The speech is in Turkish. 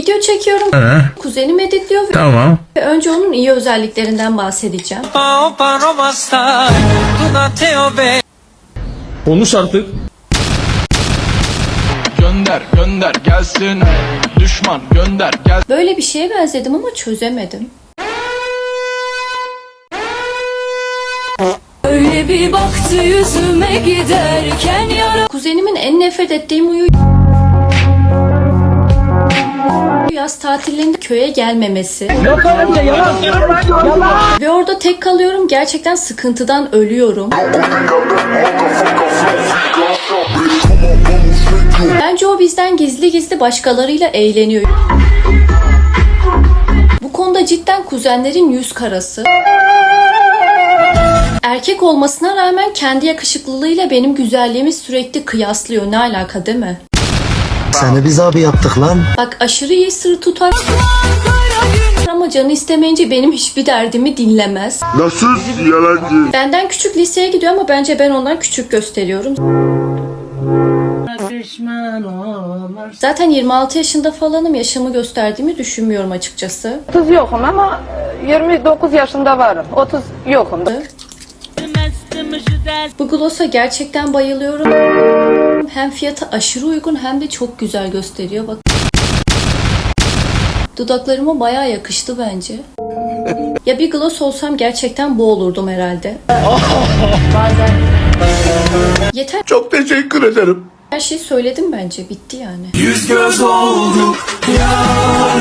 Video çekiyorum. He, Kuzenim editliyor ve tamam. önce onun iyi özelliklerinden bahsedeceğim. Konuş artık. Gönder gönder gelsin Düşman gönder gelsin Böyle bir şeye benzedim ama çözemedim. Öyle bir baktı yüzüme giderken yara Kuzenimin en nefret ettiğim huyu yaz tatillerinde köye gelmemesi. Ve orada tek kalıyorum. Gerçekten sıkıntıdan ölüyorum. Bence o bizden gizli gizli başkalarıyla eğleniyor. Bu konuda cidden kuzenlerin yüz karası. Erkek olmasına rağmen kendi yakışıklılığıyla benim güzelliğimi sürekli kıyaslıyor. Ne alaka değil mi? Seni biz abi yaptık lan. Bak aşırı iyi sır tutar ama canı istemeyince benim hiçbir derdimi dinlemez. Nasıl yalancı? Benden küçük liseye gidiyor ama bence ben ondan küçük gösteriyorum. Zaten 26 yaşında falanım yaşımı gösterdiğimi düşünmüyorum açıkçası. 30 yokum ama e, 29 yaşında varım. 30 yokum. Bu gloss'a gerçekten bayılıyorum. Hem fiyatı aşırı uygun hem de çok güzel gösteriyor. Bak. Dudaklarıma bayağı yakıştı bence. Ya bir gloss olsam gerçekten bu olurdum herhalde. Yeter Çok teşekkür ederim. her şeyi söyledim bence. Bitti yani. Yüz göz olduk, yar